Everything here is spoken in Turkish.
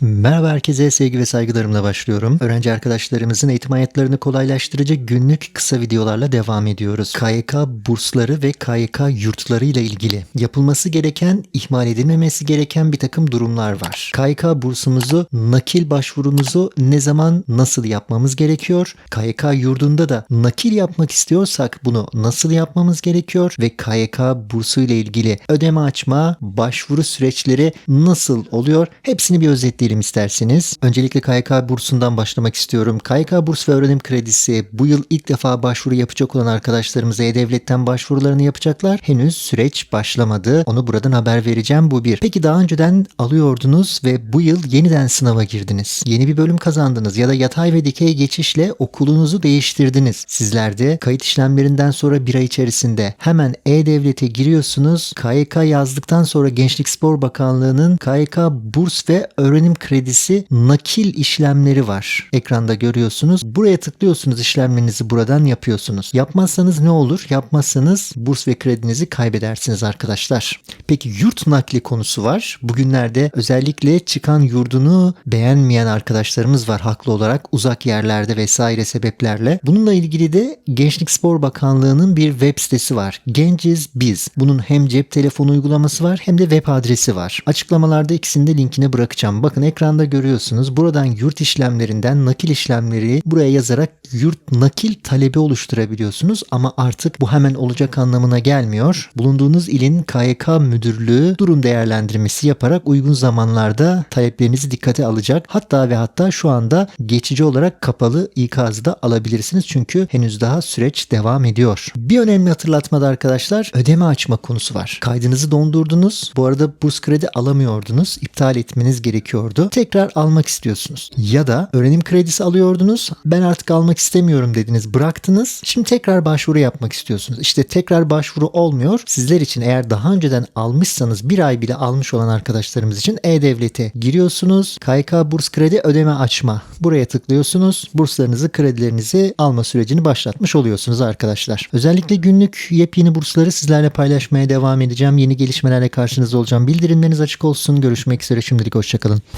Merhaba herkese sevgi ve saygılarımla başlıyorum. Öğrenci arkadaşlarımızın eğitim hayatlarını kolaylaştırıcı günlük kısa videolarla devam ediyoruz. KYK bursları ve KYK yurtları ile ilgili yapılması gereken, ihmal edilmemesi gereken bir takım durumlar var. KYK bursumuzu, nakil başvurumuzu ne zaman nasıl yapmamız gerekiyor? KYK yurdunda da nakil yapmak istiyorsak bunu nasıl yapmamız gerekiyor? Ve KYK bursu ile ilgili ödeme açma, başvuru süreçleri nasıl oluyor? Hepsini bir özetleyelim isterseniz. Öncelikle KYK bursundan başlamak istiyorum. KYK burs ve öğrenim kredisi bu yıl ilk defa başvuru yapacak olan arkadaşlarımız E-Devlet'ten başvurularını yapacaklar. Henüz süreç başlamadı. Onu buradan haber vereceğim. Bu bir. Peki daha önceden alıyordunuz ve bu yıl yeniden sınava girdiniz. Yeni bir bölüm kazandınız ya da yatay ve dikey geçişle okulunuzu değiştirdiniz. Sizler de kayıt işlemlerinden sonra bir ay içerisinde hemen E-Devlet'e giriyorsunuz. KYK yazdıktan sonra Gençlik Spor Bakanlığı'nın KYK burs ve öğrenim kredisi nakil işlemleri var. Ekranda görüyorsunuz. Buraya tıklıyorsunuz işlemlerinizi buradan yapıyorsunuz. Yapmazsanız ne olur? Yapmazsanız burs ve kredinizi kaybedersiniz arkadaşlar. Peki yurt nakli konusu var. Bugünlerde özellikle çıkan yurdunu beğenmeyen arkadaşlarımız var haklı olarak uzak yerlerde vesaire sebeplerle. Bununla ilgili de Gençlik Spor Bakanlığı'nın bir web sitesi var. Genciz Biz. Bunun hem cep telefonu uygulaması var hem de web adresi var. Açıklamalarda ikisini de linkini bırakacağım. Bakın ekranda görüyorsunuz. Buradan yurt işlemlerinden nakil işlemleri buraya yazarak yurt nakil talebi oluşturabiliyorsunuz ama artık bu hemen olacak anlamına gelmiyor. Bulunduğunuz ilin KYK müdürlüğü durum değerlendirmesi yaparak uygun zamanlarda taleplerinizi dikkate alacak. Hatta ve hatta şu anda geçici olarak kapalı ikazı da alabilirsiniz. Çünkü henüz daha süreç devam ediyor. Bir önemli hatırlatmada arkadaşlar ödeme açma konusu var. Kaydınızı dondurdunuz. Bu arada burs kredi alamıyordunuz. İptal etmeniz gerekiyordu. Tekrar almak istiyorsunuz. Ya da öğrenim kredisi alıyordunuz. Ben artık almak istemiyorum dediniz. Bıraktınız. Şimdi tekrar başvuru yapmak istiyorsunuz. İşte tekrar başvuru olmuyor. Sizler için eğer daha önceden almışsanız bir ay bile almış olan arkadaşlarımız için E-Devlet'e giriyorsunuz. KYK burs kredi ödeme açma. Buraya tıklıyorsunuz. Burslarınızı, kredilerinizi alma sürecini başlatmış oluyorsunuz arkadaşlar. Özellikle günlük yepyeni bursları sizlerle paylaşmaya devam edeceğim. Yeni gelişmelerle karşınızda olacağım. Bildirimleriniz açık olsun. Görüşmek üzere. Şimdilik hoşçakalın.